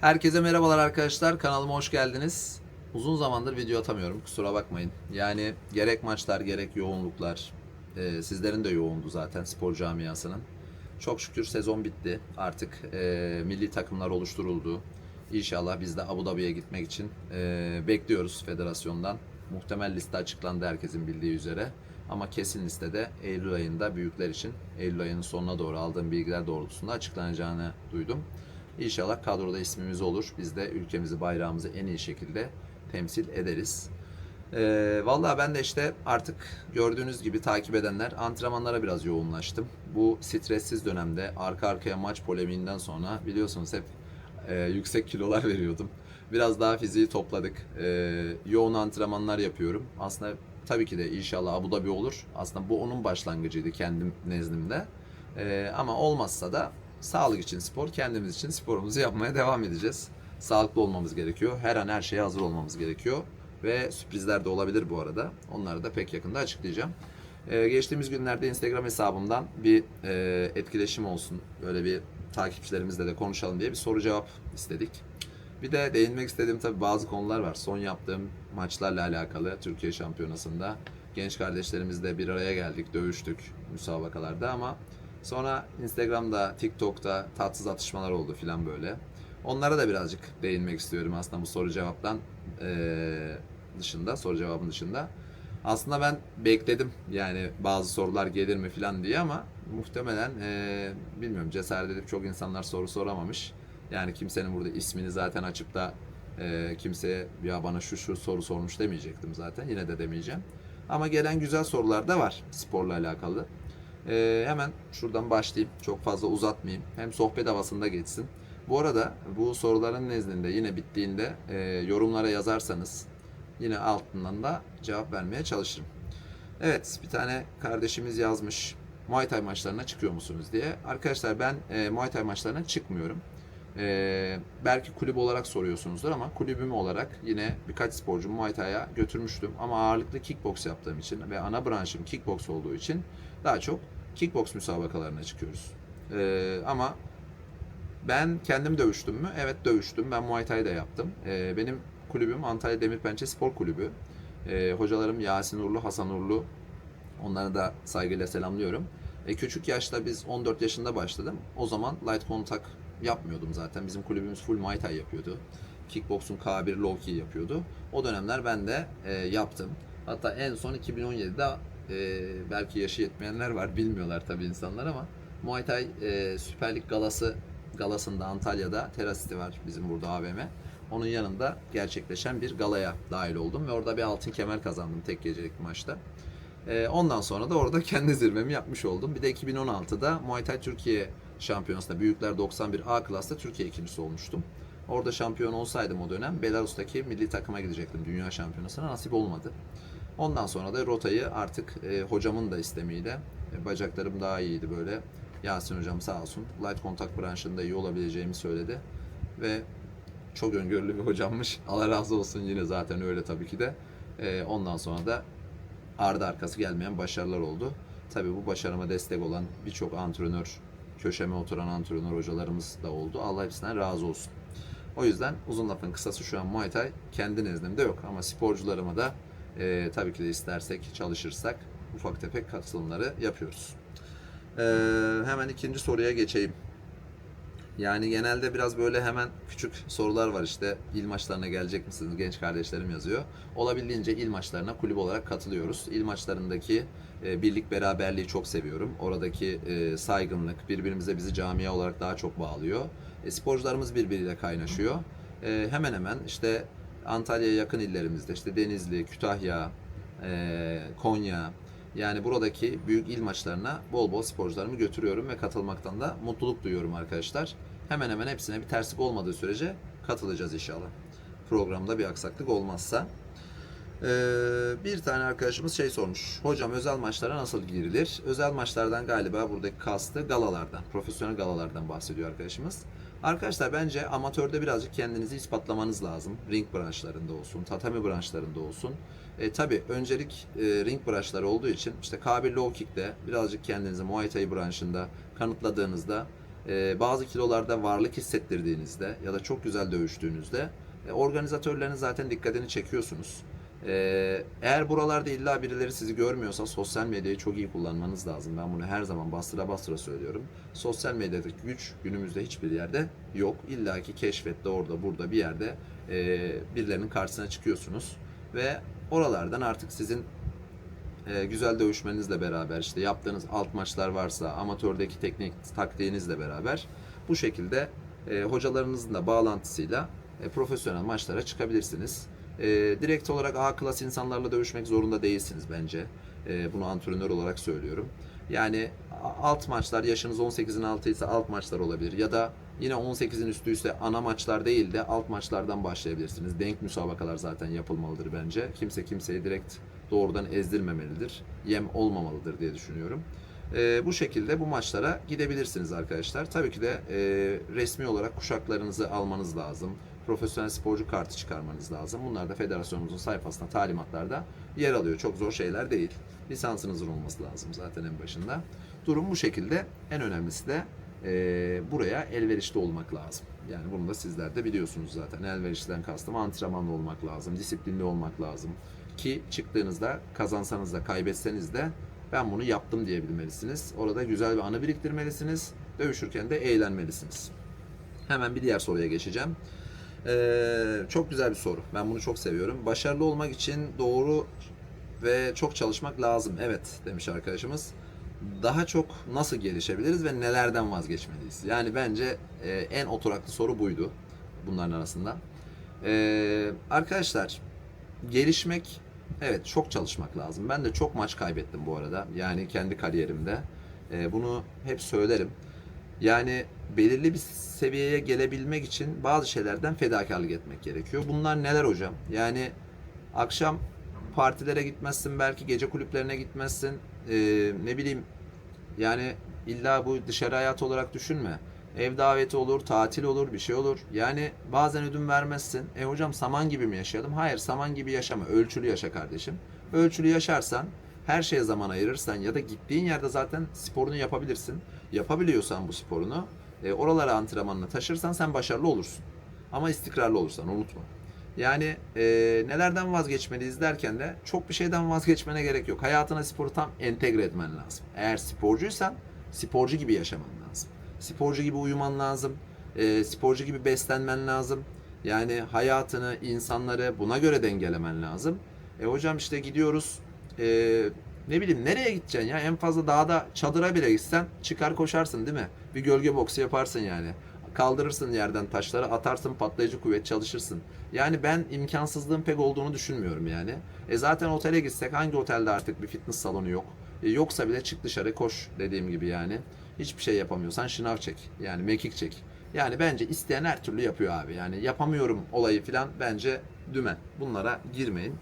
Herkese merhabalar arkadaşlar. Kanalıma hoş geldiniz. Uzun zamandır video atamıyorum. Kusura bakmayın. Yani gerek maçlar gerek yoğunluklar. e, sizlerin de yoğundu zaten spor camiasının. Çok şükür sezon bitti. Artık e, milli takımlar oluşturuldu. İnşallah biz de Abu Dhabi'ye gitmek için e, bekliyoruz federasyondan. Muhtemel liste açıklandı herkesin bildiği üzere. Ama kesin listede Eylül ayında büyükler için Eylül ayının sonuna doğru aldığım bilgiler doğrultusunda açıklanacağını duydum. İnşallah kadroda ismimiz olur. Biz de ülkemizi, bayrağımızı en iyi şekilde temsil ederiz. Ee, vallahi ben de işte artık gördüğünüz gibi takip edenler antrenmanlara biraz yoğunlaştım. Bu stressiz dönemde arka arkaya maç polemiğinden sonra biliyorsunuz hep e, yüksek kilolar veriyordum. Biraz daha fiziği topladık. Ee, yoğun antrenmanlar yapıyorum. Aslında tabii ki de inşallah Abu Dhabi olur. Aslında bu onun başlangıcıydı kendim nezdimde. Ee, ama olmazsa da sağlık için spor, kendimiz için sporumuzu yapmaya devam edeceğiz. Sağlıklı olmamız gerekiyor. Her an her şeye hazır olmamız gerekiyor. Ve sürprizler de olabilir bu arada. Onları da pek yakında açıklayacağım. Ee, geçtiğimiz günlerde Instagram hesabımdan bir e, etkileşim olsun. Böyle bir takipçilerimizle de konuşalım diye bir soru cevap istedik. Bir de değinmek istediğim tabii bazı konular var. Son yaptığım maçlarla alakalı Türkiye Şampiyonası'nda genç kardeşlerimizle bir araya geldik, dövüştük müsabakalarda ama sonra Instagram'da, TikTok'ta tatsız atışmalar oldu filan böyle. Onlara da birazcık değinmek istiyorum aslında bu soru cevaptan eee, dışında, soru cevabın dışında. Aslında ben bekledim yani bazı sorular gelir mi filan diye ama muhtemelen eee, bilmiyorum cesaret edip çok insanlar soru soramamış. Yani kimsenin burada ismini zaten açıp da eee, kimseye ya bana şu şu soru sormuş demeyecektim zaten. Yine de demeyeceğim. Ama gelen güzel sorular da var sporla alakalı. Eee, hemen şuradan başlayayım. Çok fazla uzatmayayım. Hem sohbet havasında geçsin. Bu arada bu soruların nezdinde yine bittiğinde eee, yorumlara yazarsanız yine altından da cevap vermeye çalışırım. Evet bir tane kardeşimiz yazmış. Muay Thai maçlarına çıkıyor musunuz diye. Arkadaşlar ben e, Muay Thai maçlarına çıkmıyorum. E, belki kulüp olarak soruyorsunuzdur ama kulübüm olarak yine birkaç sporcumu Muay Thai'ya götürmüştüm. Ama ağırlıklı kickbox yaptığım için ve ana branşım kickbox olduğu için daha çok kickbox müsabakalarına çıkıyoruz. E, ama ben kendim dövüştüm mü? Evet dövüştüm. Ben Muay Thai de yaptım. E, benim kulübüm Antalya Demirpençe Spor Kulübü. E, hocalarım Yasin Urlu, Hasan Urlu. Onları da saygıyla selamlıyorum. E, küçük yaşta biz 14 yaşında başladım. O zaman light contact yapmıyordum zaten. Bizim kulübümüz full Muay Thai yapıyordu. Kickbox'un K1 low key yapıyordu. O dönemler ben de e, yaptım. Hatta en son 2017'de e, belki yaşı yetmeyenler var. Bilmiyorlar tabii insanlar ama Muay Thai e, Süper Lig galası galasında Antalya'da Terasiti var bizim burada AVM. Onun yanında gerçekleşen bir galaya dahil oldum ve orada bir altın kemer kazandım tek gecelik maçta. Ee, ondan sonra da orada kendi zirvemi yapmış oldum. Bir de 2016'da Muay Thai Türkiye Şampiyonası'nda Büyükler 91A klasta Türkiye ikincisi olmuştum. Orada şampiyon olsaydım o dönem Belarus'taki milli takıma gidecektim Dünya Şampiyonası'na nasip olmadı. Ondan sonra da rotayı artık e, hocamın da istemiyle e, bacaklarım daha iyiydi böyle. Yasin hocam sağ olsun light contact branşında iyi olabileceğimi söyledi. Ve çok öngörülü bir hocammış. Allah razı olsun yine zaten öyle tabii ki de. E, ondan sonra da ardı arkası gelmeyen başarılar oldu. Tabii bu başarıma destek olan birçok antrenör, köşeme oturan antrenör hocalarımız da oldu. Allah hepsinden razı olsun. O yüzden uzun lafın kısası şu an Muay Thai kendi nezdimde yok. Ama sporcularıma da e, tabii ki de istersek, çalışırsak ufak tefek katılımları yapıyoruz. E, hemen ikinci soruya geçeyim. Yani genelde biraz böyle hemen küçük sorular var işte il maçlarına gelecek misiniz genç kardeşlerim yazıyor. Olabildiğince il maçlarına kulüp olarak katılıyoruz. İl maçlarındaki e, birlik beraberliği çok seviyorum. Oradaki e, saygınlık birbirimize bizi camia olarak daha çok bağlıyor. E, sporcularımız birbiriyle kaynaşıyor. E, hemen hemen işte Antalya'ya yakın illerimizde işte Denizli, Kütahya, e, Konya, yani buradaki büyük il maçlarına bol bol sporcularımı götürüyorum ve katılmaktan da mutluluk duyuyorum arkadaşlar. Hemen hemen hepsine bir terslik olmadığı sürece katılacağız inşallah. Programda bir aksaklık olmazsa. Ee, bir tane arkadaşımız şey sormuş. Hocam özel maçlara nasıl girilir? Özel maçlardan galiba buradaki kastı galalardan, profesyonel galalardan bahsediyor arkadaşımız. Arkadaşlar bence amatörde birazcık kendinizi ispatlamanız lazım. Ring branşlarında olsun, tatami branşlarında olsun. E, tabii öncelik e, ring branşları olduğu için işte K1 low kick'te birazcık kendinizi Muay Thai branşında kanıtladığınızda e, bazı kilolarda varlık hissettirdiğinizde ya da çok güzel dövüştüğünüzde e, organizatörlerin zaten dikkatini çekiyorsunuz. E, eğer buralarda illa birileri sizi görmüyorsa sosyal medyayı çok iyi kullanmanız lazım. Ben bunu her zaman bastıra bastıra söylüyorum. Sosyal medyadaki güç günümüzde hiçbir yerde yok. İlla ki keşfette orada burada bir yerde e, birilerinin karşısına çıkıyorsunuz ve oralardan artık sizin e, güzel dövüşmenizle beraber işte yaptığınız alt maçlar varsa amatördeki teknik taktiğinizle beraber bu şekilde e, hocalarınızın da bağlantısıyla e, profesyonel maçlara çıkabilirsiniz. E, direkt olarak A klas insanlarla dövüşmek zorunda değilsiniz bence. E, bunu antrenör olarak söylüyorum. Yani alt maçlar yaşınız 18'in altı ise alt maçlar olabilir ya da yine 18'in üstüyse ana maçlar değil de alt maçlardan başlayabilirsiniz. Denk müsabakalar zaten yapılmalıdır bence. Kimse kimseyi direkt doğrudan ezdirmemelidir. Yem olmamalıdır diye düşünüyorum. Ee, bu şekilde bu maçlara gidebilirsiniz arkadaşlar. Tabii ki de e, resmi olarak kuşaklarınızı almanız lazım. Profesyonel sporcu kartı çıkarmanız lazım. Bunlar da federasyonumuzun sayfasında talimatlarda yer alıyor. Çok zor şeyler değil. Lisansınızın olması lazım zaten en başında. Durum bu şekilde. En önemlisi de e, buraya elverişli olmak lazım. Yani bunu da sizler de biliyorsunuz zaten. Elverişliden kastım antrenmanlı olmak lazım, disiplinli olmak lazım. Ki çıktığınızda kazansanız da kaybetseniz de ben bunu yaptım diyebilmelisiniz. Orada güzel bir anı biriktirmelisiniz. Dövüşürken de eğlenmelisiniz. Hemen bir diğer soruya geçeceğim. Ee, çok güzel bir soru. Ben bunu çok seviyorum. Başarılı olmak için doğru ve çok çalışmak lazım. Evet demiş arkadaşımız. Daha çok nasıl gelişebiliriz ve nelerden vazgeçmeliyiz? Yani bence e, en oturaklı soru buydu bunların arasında. Ee, arkadaşlar gelişmek evet çok çalışmak lazım. Ben de çok maç kaybettim bu arada. Yani kendi kariyerimde. Ee, bunu hep söylerim. Yani belirli bir seviyeye gelebilmek için bazı şeylerden fedakarlık etmek gerekiyor. Bunlar neler hocam? Yani akşam partilere gitmezsin, belki gece kulüplerine gitmezsin. Ee, ne bileyim yani illa bu dışarı hayat olarak düşünme. Ev daveti olur, tatil olur, bir şey olur. Yani bazen ödün vermezsin. E hocam saman gibi mi yaşayalım? Hayır, saman gibi yaşama. Ölçülü yaşa kardeşim. Ölçülü yaşarsan, her şeye zaman ayırırsan ya da gittiğin yerde zaten sporunu yapabilirsin. Yapabiliyorsan bu sporunu, e, oralara antrenmanını taşırsan sen başarılı olursun. Ama istikrarlı olursan unutma. Yani e, nelerden vazgeçmeliyiz derken de çok bir şeyden vazgeçmene gerek yok. Hayatına sporu tam entegre etmen lazım. Eğer sporcuysan sporcu gibi yaşaman lazım. Sporcu gibi uyuman lazım. E, sporcu gibi beslenmen lazım. Yani hayatını, insanları buna göre dengelemen lazım. E hocam işte gidiyoruz. E, ne bileyim nereye gideceksin ya? En fazla dağda çadıra bile gitsen çıkar koşarsın değil mi? Bir gölge boksu yaparsın yani. Kaldırırsın yerden taşları, atarsın patlayıcı kuvvet çalışırsın. Yani ben imkansızlığın pek olduğunu düşünmüyorum yani. E zaten otele gitsek hangi otelde artık bir fitness salonu yok? E yoksa bile çık dışarı koş dediğim gibi yani. Hiçbir şey yapamıyorsan şınav çek. Yani mekik çek. Yani bence isteyen her türlü yapıyor abi. Yani yapamıyorum olayı filan bence dümen. Bunlara girmeyin.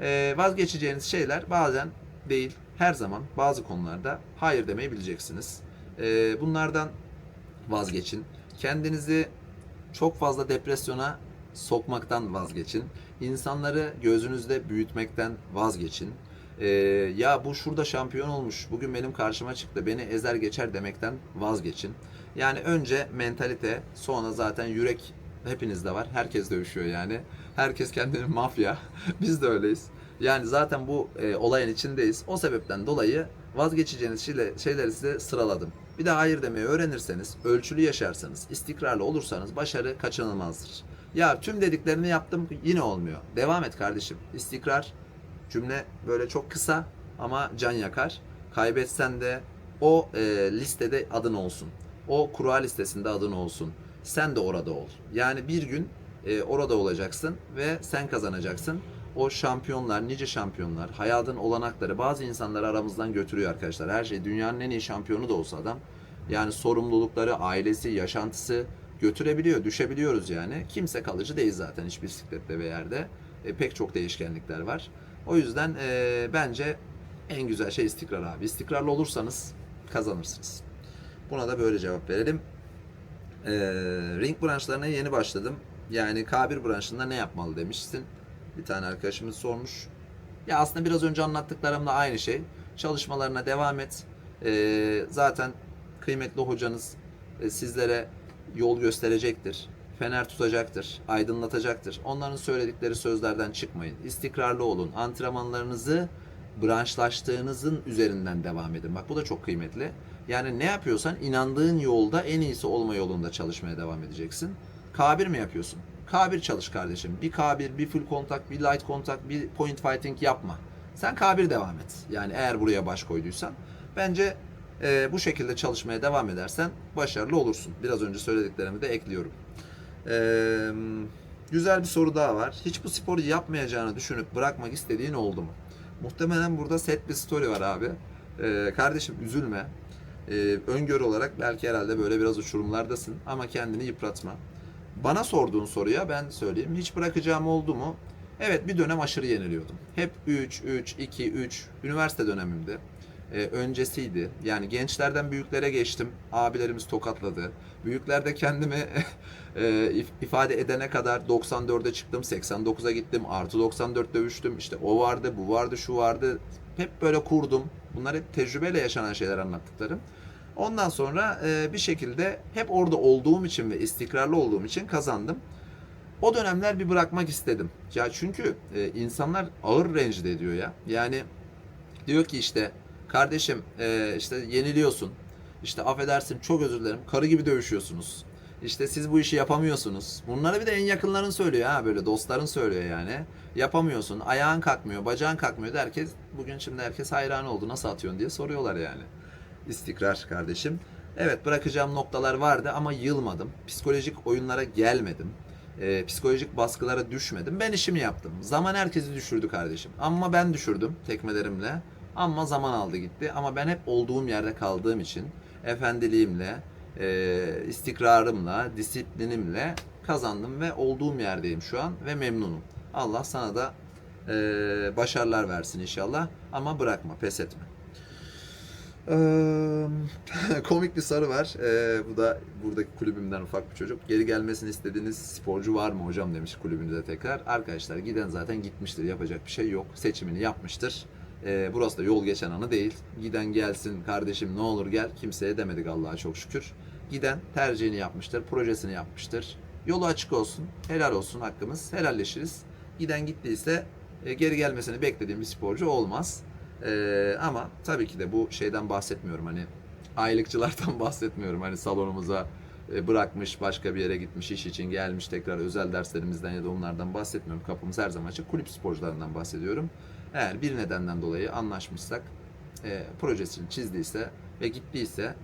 E, vazgeçeceğiniz şeyler bazen değil her zaman bazı konularda hayır demeyi bileceksiniz. E, bunlardan vazgeçin. Kendinizi çok fazla depresyona sokmaktan vazgeçin. İnsanları gözünüzde büyütmekten vazgeçin. Ee, ya bu şurada şampiyon olmuş, bugün benim karşıma çıktı, beni ezer geçer demekten vazgeçin. Yani önce mentalite, sonra zaten yürek hepinizde var. Herkes dövüşüyor yani. Herkes kendini mafya. Biz de öyleyiz. Yani zaten bu e, olayın içindeyiz. O sebepten dolayı vazgeçeceğiniz şeyle, şeyleri size sıraladım. Bir de hayır demeyi öğrenirseniz, ölçülü yaşarsanız, istikrarlı olursanız başarı kaçınılmazdır. Ya tüm dediklerini yaptım yine olmuyor. Devam et kardeşim. İstikrar cümle böyle çok kısa ama can yakar. Kaybetsen de o e, listede adın olsun. O kura listesinde adın olsun. Sen de orada ol. Yani bir gün e, orada olacaksın ve sen kazanacaksın. O şampiyonlar, nice şampiyonlar, hayatın olanakları bazı insanları aramızdan götürüyor arkadaşlar. Her şey dünyanın en iyi şampiyonu da olsa adam. Yani sorumlulukları, ailesi, yaşantısı götürebiliyor, düşebiliyoruz yani. Kimse kalıcı değil zaten hiç bisiklette ve yerde. E, pek çok değişkenlikler var. O yüzden e, bence en güzel şey istikrar abi. İstikrarlı olursanız kazanırsınız. Buna da böyle cevap verelim. E, ring branşlarına yeni başladım. Yani K1 branşında ne yapmalı demişsin. Bir tane arkadaşımız sormuş. Ya aslında biraz önce anlattıklarımla aynı şey. Çalışmalarına devam et. E, zaten kıymetli hocanız e, sizlere yol gösterecektir. Fener tutacaktır, aydınlatacaktır. Onların söyledikleri sözlerden çıkmayın. İstikrarlı olun. Antrenmanlarınızı branşlaştığınızın üzerinden devam edin. Bak bu da çok kıymetli. Yani ne yapıyorsan inandığın yolda en iyisi olma yolunda çalışmaya devam edeceksin. K1 mi yapıyorsun? K1 çalış kardeşim. Bir K1, bir full kontak, bir light kontak, bir point fighting yapma. Sen K1 devam et. Yani eğer buraya baş koyduysan. Bence e, bu şekilde çalışmaya devam edersen başarılı olursun. Biraz önce söylediklerimi de ekliyorum. Ee, güzel bir soru daha var. Hiç bu sporu yapmayacağını düşünüp bırakmak istediğin oldu mu? Muhtemelen burada set bir story var abi. Ee, kardeşim üzülme. Ee, öngörü olarak belki herhalde böyle biraz uçurumlardasın ama kendini yıpratma. Bana sorduğun soruya ben söyleyeyim. Hiç bırakacağım oldu mu? Evet bir dönem aşırı yeniliyordum. Hep 3, 3, 2, 3. Üniversite dönemimde. Ee, öncesiydi. Yani gençlerden büyüklere geçtim. Abilerimiz tokatladı. Büyüklerde kendimi e, if- ifade edene kadar 94'e çıktım, 89'a gittim, artı 94 dövüştüm. İşte o vardı, bu vardı, şu vardı. Hep böyle kurdum. Bunlar hep tecrübeyle yaşanan şeyler anlattıklarım. Ondan sonra e, bir şekilde hep orada olduğum için ve istikrarlı olduğum için kazandım. O dönemler bir bırakmak istedim. Ya çünkü e, insanlar ağır rencide ediyor ya. Yani diyor ki işte kardeşim e, işte yeniliyorsun. İşte affedersin çok özür dilerim. Karı gibi dövüşüyorsunuz. İşte siz bu işi yapamıyorsunuz. Bunları bir de en yakınların söylüyor ha böyle dostların söylüyor yani. Yapamıyorsun. Ayağın kalkmıyor, bacağın kalkmıyor da herkes bugün şimdi herkes hayran oldu. Nasıl atıyorsun diye soruyorlar yani. İstikrar kardeşim. Evet bırakacağım noktalar vardı ama yılmadım. Psikolojik oyunlara gelmedim. Ee, psikolojik baskılara düşmedim. Ben işimi yaptım. Zaman herkesi düşürdü kardeşim. Ama ben düşürdüm tekmelerimle. Ama zaman aldı gitti. Ama ben hep olduğum yerde kaldığım için efendiliğimle, e, istikrarımla, disiplinimle kazandım ve olduğum yerdeyim şu an ve memnunum. Allah sana da e, başarılar versin inşallah ama bırakma, pes etme. Komik bir soru var. Eee, bu da buradaki kulübümden ufak bir çocuk. Geri gelmesini istediğiniz sporcu var mı hocam demiş kulübümüze tekrar. Arkadaşlar giden zaten gitmiştir. Yapacak bir şey yok. Seçimini yapmıştır. Eee, burası da yol geçen anı değil. Giden gelsin kardeşim ne olur gel. Kimseye demedik Allah'a çok şükür. Giden tercihini yapmıştır. Projesini yapmıştır. Yolu açık olsun. Helal olsun hakkımız. Helalleşiriz. Giden gittiyse geri gelmesini beklediğim bir sporcu olmaz. Ee, ama tabii ki de bu şeyden bahsetmiyorum hani aylıkçılardan bahsetmiyorum. Hani salonumuza e, bırakmış başka bir yere gitmiş iş için gelmiş tekrar özel derslerimizden ya da onlardan bahsetmiyorum. Kapımız her zaman açık. Kulüp sporcularından bahsediyorum. Eğer bir nedenden dolayı anlaşmışsak e, projesini çizdiyse ve gittiyse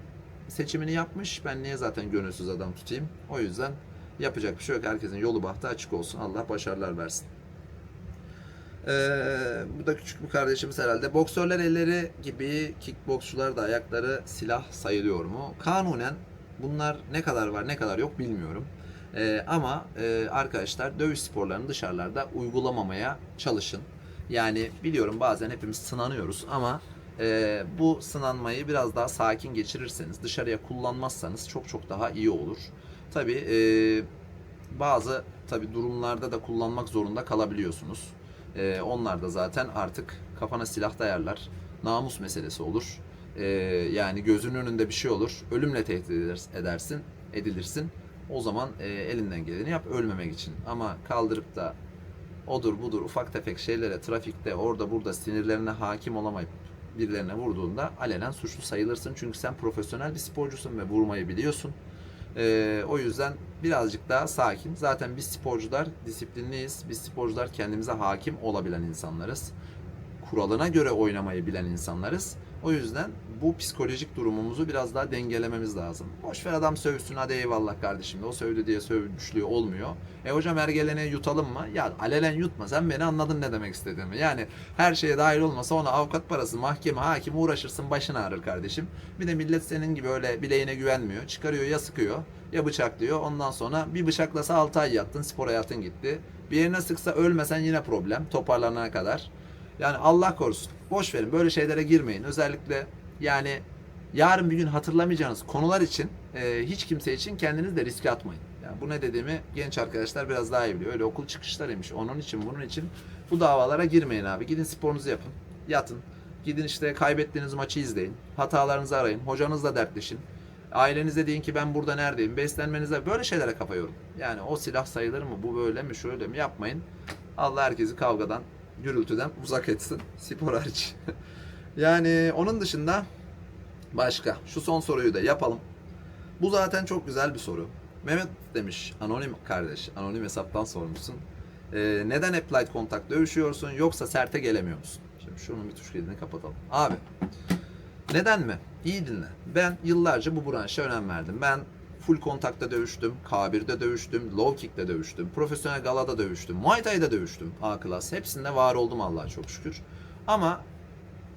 seçimini yapmış. Ben niye zaten gönülsüz adam tutayım? O yüzden yapacak bir şey yok. Herkesin yolu bahtı açık olsun. Allah başarılar versin ee, bu da küçük bir kardeşimiz herhalde. Boksörler elleri gibi kickboksçular da ayakları silah sayılıyor mu? Kanunen bunlar ne kadar var ne kadar yok bilmiyorum. Ee, ama e, arkadaşlar dövüş sporlarını dışarılarda uygulamamaya çalışın. Yani biliyorum bazen hepimiz sınanıyoruz ama e, bu sınanmayı biraz daha sakin geçirirseniz, dışarıya kullanmazsanız çok çok daha iyi olur. Tabii e, bazı tabii durumlarda da kullanmak zorunda kalabiliyorsunuz. Ee, onlar da zaten artık kafana silah dayarlar. Namus meselesi olur. Ee, yani gözünün önünde bir şey olur. Ölümle tehdit eder- edersin, edilirsin. O zaman e, elinden geleni yap ölmemek için. Ama kaldırıp da odur budur ufak tefek şeylere trafikte orada burada sinirlerine hakim olamayıp birilerine vurduğunda alenen suçlu sayılırsın. Çünkü sen profesyonel bir sporcusun ve vurmayı biliyorsun. Ee, o yüzden birazcık daha sakin. Zaten biz sporcular disiplinliyiz. Biz sporcular kendimize hakim olabilen insanlarız. Kuralına göre oynamayı bilen insanlarız. O yüzden bu psikolojik durumumuzu biraz daha dengelememiz lazım. Boş ver adam sövsün hadi eyvallah kardeşim de o sövdü diye sövmüşlüğü olmuyor. E hocam ergelene yutalım mı? Ya alelen yutma sen beni anladın ne demek istediğimi. Yani her şeye dahil olmasa ona avukat parası, mahkeme, hakim uğraşırsın başın ağrır kardeşim. Bir de millet senin gibi öyle bileğine güvenmiyor. Çıkarıyor ya sıkıyor ya bıçaklıyor. Ondan sonra bir bıçaklasa 6 ay yattın spor hayatın gitti. Bir yerine sıksa ölmesen yine problem toparlanana kadar. Yani Allah korusun. Boş verin böyle şeylere girmeyin. Özellikle yani yarın bir gün hatırlamayacağınız konular için e, hiç kimse için kendiniz de riske atmayın. Yani bu ne dediğimi genç arkadaşlar biraz daha iyi biliyor. Öyle okul çıkışlarıymış. Onun için bunun için bu davalara girmeyin abi. Gidin sporunuzu yapın. Yatın. Gidin işte kaybettiğiniz maçı izleyin. Hatalarınızı arayın. Hocanızla dertleşin. Ailenize deyin ki ben burada neredeyim. Beslenmenize böyle şeylere kafa yorun. Yani o silah sayılır mı? Bu böyle mi? Şöyle mi? Yapmayın. Allah herkesi kavgadan, gürültüden uzak etsin. Spor hariç. yani onun dışında başka. Şu son soruyu da yapalım. Bu zaten çok güzel bir soru. Mehmet demiş, anonim kardeş, anonim hesaptan sormuşsun. Ee, neden hep light contact dövüşüyorsun yoksa serte gelemiyor musun? Şimdi şunun bir tuş kilidini kapatalım. Abi, neden mi? İyi dinle. Ben yıllarca bu branşa önem verdim. Ben full kontakta dövüştüm, K1'de dövüştüm, low kick'te dövüştüm, profesyonel galada dövüştüm, Muay Thai'de dövüştüm A klas. Hepsinde var oldum Allah'a çok şükür. Ama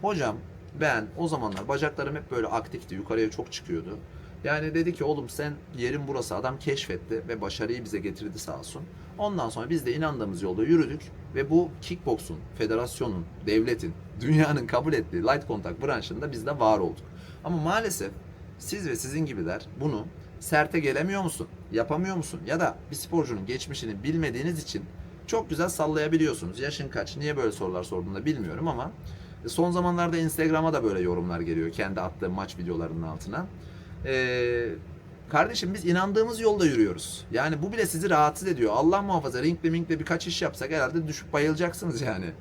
hocam ben o zamanlar bacaklarım hep böyle aktifti, yukarıya çok çıkıyordu. Yani dedi ki oğlum sen yerin burası adam keşfetti ve başarıyı bize getirdi sağ olsun. Ondan sonra biz de inandığımız yolda yürüdük ve bu kickboksun, federasyonun, devletin, dünyanın kabul ettiği light contact branşında biz de var olduk. Ama maalesef siz ve sizin gibiler bunu serte gelemiyor musun, yapamıyor musun ya da bir sporcunun geçmişini bilmediğiniz için çok güzel sallayabiliyorsunuz. Yaşın kaç, niye böyle sorular sorduğunu da bilmiyorum ama son zamanlarda Instagram'a da böyle yorumlar geliyor kendi attığım maç videolarının altına. Ee, kardeşim biz inandığımız yolda yürüyoruz. Yani bu bile sizi rahatsız ediyor. Allah muhafaza ringle minkle birkaç iş yapsak herhalde düşüp bayılacaksınız yani.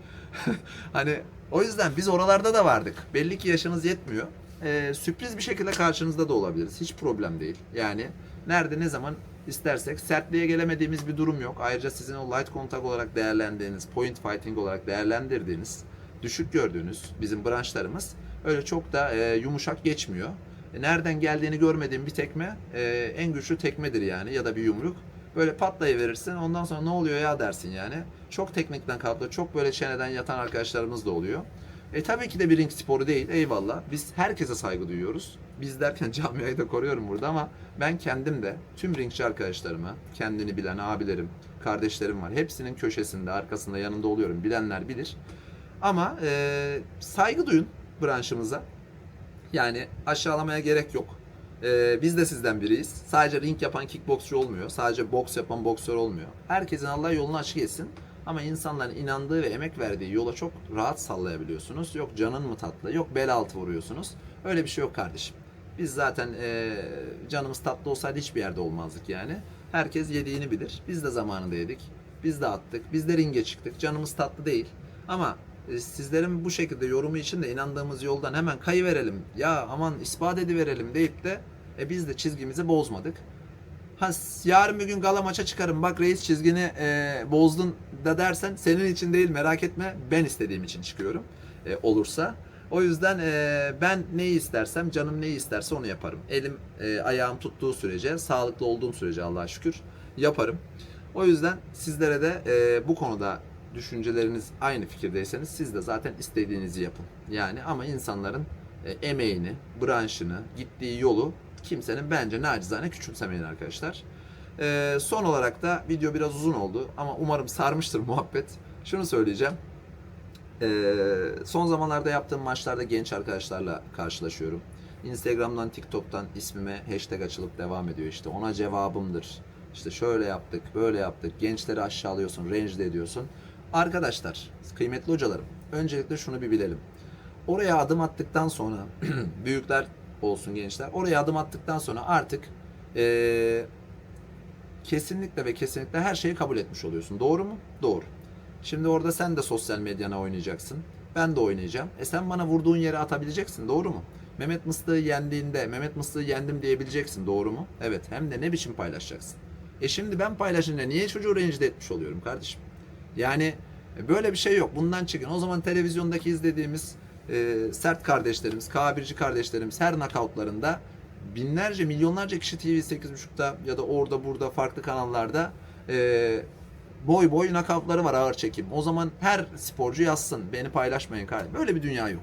hani o yüzden biz oralarda da vardık. Belli ki yaşınız yetmiyor. Ee, sürpriz bir şekilde karşınızda da olabiliriz. Hiç problem değil. Yani nerede ne zaman istersek sertliğe gelemediğimiz bir durum yok. Ayrıca sizin o light contact olarak değerlendiğiniz, point fighting olarak değerlendirdiğiniz, düşük gördüğünüz bizim branşlarımız öyle çok da e, yumuşak geçmiyor. E, nereden geldiğini görmediğim bir tekme e, en güçlü tekmedir yani ya da bir yumruk. Böyle patlayıverirsin ondan sonra ne oluyor ya dersin yani. Çok teknikten kalktı, çok böyle çeneden yatan arkadaşlarımız da oluyor. E tabii ki de bir ring sporu değil eyvallah. Biz herkese saygı duyuyoruz. Biz derken camiayı da koruyorum burada ama ben kendim de tüm ringçi arkadaşlarıma, kendini bilen abilerim, kardeşlerim var. Hepsinin köşesinde, arkasında, yanında oluyorum. Bilenler bilir. Ama e, saygı duyun branşımıza. Yani aşağılamaya gerek yok. Ee, biz de sizden biriyiz. Sadece ring yapan kickboksçu olmuyor. Sadece boks yapan boksör olmuyor. Herkesin Allah yolunu açık etsin. Ama insanların inandığı ve emek verdiği yola çok rahat sallayabiliyorsunuz. Yok canın mı tatlı, yok bel altı vuruyorsunuz. Öyle bir şey yok kardeşim. Biz zaten e, canımız tatlı olsaydı hiçbir yerde olmazdık yani. Herkes yediğini bilir. Biz de zamanında yedik. Biz de attık. Biz de ringe çıktık. Canımız tatlı değil. Ama e, sizlerin bu şekilde yorumu için de inandığımız yoldan hemen kayıverelim. Ya aman ispat ediverelim deyip de e, biz de çizgimizi bozmadık. Ha yarın bir gün gala maça çıkarım bak reis çizgini e, bozdun da dersen senin için değil merak etme ben istediğim için çıkıyorum e, olursa. O yüzden e, ben neyi istersem canım neyi isterse onu yaparım. Elim e, ayağım tuttuğu sürece sağlıklı olduğum sürece Allah'a şükür yaparım. O yüzden sizlere de e, bu konuda düşünceleriniz aynı fikirdeyseniz siz de zaten istediğinizi yapın. Yani ama insanların e, emeğini, branşını, gittiği yolu kimsenin bence nacizane küçümsemeyin arkadaşlar. E, son olarak da video biraz uzun oldu ama umarım sarmıştır muhabbet. Şunu söyleyeceğim. E, son zamanlarda yaptığım maçlarda genç arkadaşlarla karşılaşıyorum. Instagram'dan, TikTok'tan ismime hashtag açılıp devam ediyor işte. Ona cevabımdır. İşte şöyle yaptık, böyle yaptık. Gençleri aşağılıyorsun, rencide ediyorsun. Arkadaşlar, kıymetli hocalarım, öncelikle şunu bir bilelim. Oraya adım attıktan sonra, büyükler olsun gençler, oraya adım attıktan sonra artık eee, kesinlikle ve kesinlikle her şeyi kabul etmiş oluyorsun. Doğru mu? Doğru. Şimdi orada sen de sosyal medyana oynayacaksın. Ben de oynayacağım. E sen bana vurduğun yere atabileceksin. Doğru mu? Mehmet Mıstık'ı yendiğinde Mehmet Mıstık'ı yendim diyebileceksin. Doğru mu? Evet. Hem de ne biçim paylaşacaksın. E şimdi ben paylaşınca niye çocuğu rencide etmiş oluyorum kardeşim? Yani e, böyle bir şey yok. Bundan çıkın. O zaman televizyondaki izlediğimiz e, sert kardeşlerimiz, K1'ci kardeşlerimiz her knockoutlarında binlerce, milyonlarca kişi TV 8.30'da ya da orada burada farklı kanallarda e, boy boy knockoutları var ağır çekim. O zaman her sporcu yazsın. Beni paylaşmayın kardeşim. Böyle bir dünya yok.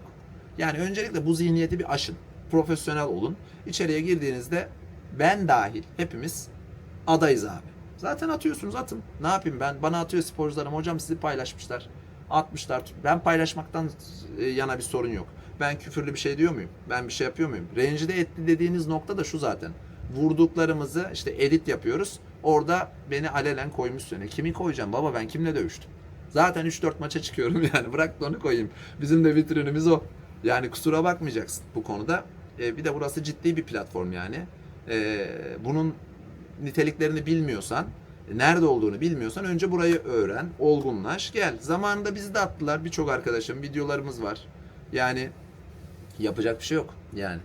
Yani öncelikle bu zihniyeti bir aşın. Profesyonel olun. İçeriye girdiğinizde ben dahil hepimiz adayız abi. Zaten atıyorsunuz atın. Ne yapayım ben? Bana atıyor sporcularım. Hocam sizi paylaşmışlar. Atmışlar. Ben paylaşmaktan e, yana bir sorun yok. Ben küfürlü bir şey diyor muyum? Ben bir şey yapıyor muyum? Rencide etti dediğiniz nokta da şu zaten. Vurduklarımızı işte edit yapıyoruz. Orada beni alelen koymuşsun. E, kimi koyacağım baba ben kimle dövüştüm? Zaten 3-4 maça çıkıyorum yani. Bırak da onu koyayım. Bizim de vitrinimiz o. Yani kusura bakmayacaksın bu konuda. E, bir de burası ciddi bir platform yani. e, bunun niteliklerini bilmiyorsan, nerede olduğunu bilmiyorsan önce burayı öğren, olgunlaş, gel. Zamanında bizi de attılar. Birçok arkadaşım videolarımız var. Yani yapacak bir şey yok. Yani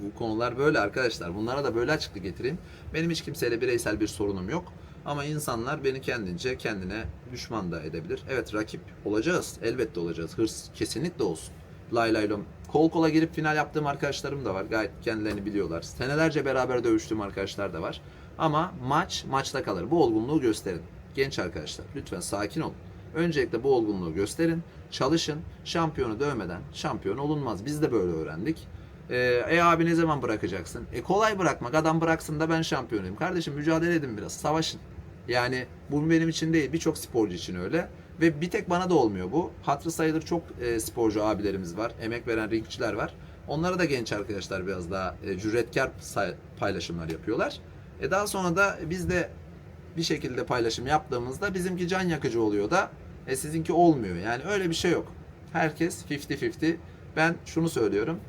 bu konular böyle arkadaşlar. Bunlara da böyle açıklık getireyim. Benim hiç kimseyle bireysel bir sorunum yok. Ama insanlar beni kendince kendine düşman da edebilir. Evet rakip olacağız. Elbette olacağız. Hırs kesinlikle olsun. Lay lay lom. Kol kola girip final yaptığım arkadaşlarım da var. Gayet kendilerini biliyorlar. Senelerce beraber dövüştüğüm arkadaşlar da var. Ama maç maçta kalır. Bu olgunluğu gösterin. Genç arkadaşlar lütfen sakin olun. Öncelikle bu olgunluğu gösterin. Çalışın. Şampiyonu dövmeden şampiyon olunmaz. Biz de böyle öğrendik. Ee, e abi ne zaman bırakacaksın? E kolay bırakmak. Adam bıraksın da ben şampiyonuyum. Kardeşim mücadele edin biraz. Savaşın. Yani bu benim için değil. Birçok sporcu için öyle. Ve bir tek bana da olmuyor bu. Hatırı sayılır çok e, sporcu abilerimiz var. Emek veren ringçiler var. Onlara da genç arkadaşlar biraz daha e, cüretkar paylaşımlar yapıyorlar. E daha sonra da biz de bir şekilde paylaşım yaptığımızda bizimki can yakıcı oluyor da e, sizinki olmuyor. Yani öyle bir şey yok. Herkes 50-50. Ben şunu söylüyorum.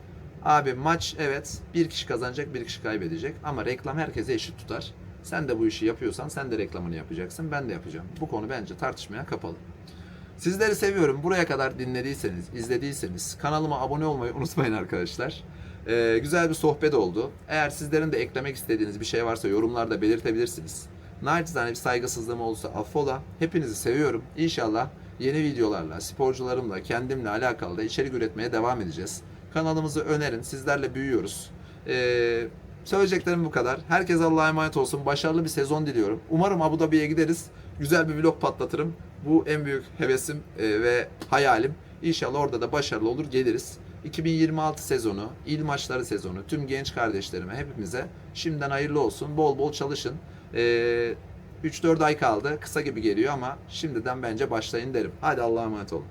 Abi maç evet bir kişi kazanacak bir kişi kaybedecek ama reklam herkese eşit tutar. Sen de bu işi yapıyorsan sen de reklamını yapacaksın ben de yapacağım. Bu konu bence tartışmaya kapalı. Sizleri seviyorum. Buraya kadar dinlediyseniz, izlediyseniz kanalıma abone olmayı unutmayın arkadaşlar. Ee, güzel bir sohbet oldu. Eğer sizlerin de eklemek istediğiniz bir şey varsa yorumlarda belirtebilirsiniz. Naçizane bir saygısızlığım olursa affola. Hepinizi seviyorum. İnşallah yeni videolarla, sporcularımla, kendimle alakalı da içerik üretmeye devam edeceğiz. Kanalımızı önerin. Sizlerle büyüyoruz. Ee, söyleyeceklerim bu kadar. Herkes Allah'a emanet olsun. Başarılı bir sezon diliyorum. Umarım Abu Dhabi'ye gideriz. Güzel bir vlog patlatırım. Bu en büyük hevesim e, ve hayalim. İnşallah orada da başarılı olur geliriz. 2026 sezonu, il maçları sezonu, tüm genç kardeşlerime, hepimize şimdiden hayırlı olsun. Bol bol çalışın. Ee, 3-4 ay kaldı. Kısa gibi geliyor ama şimdiden bence başlayın derim. Hadi Allah'a emanet olun.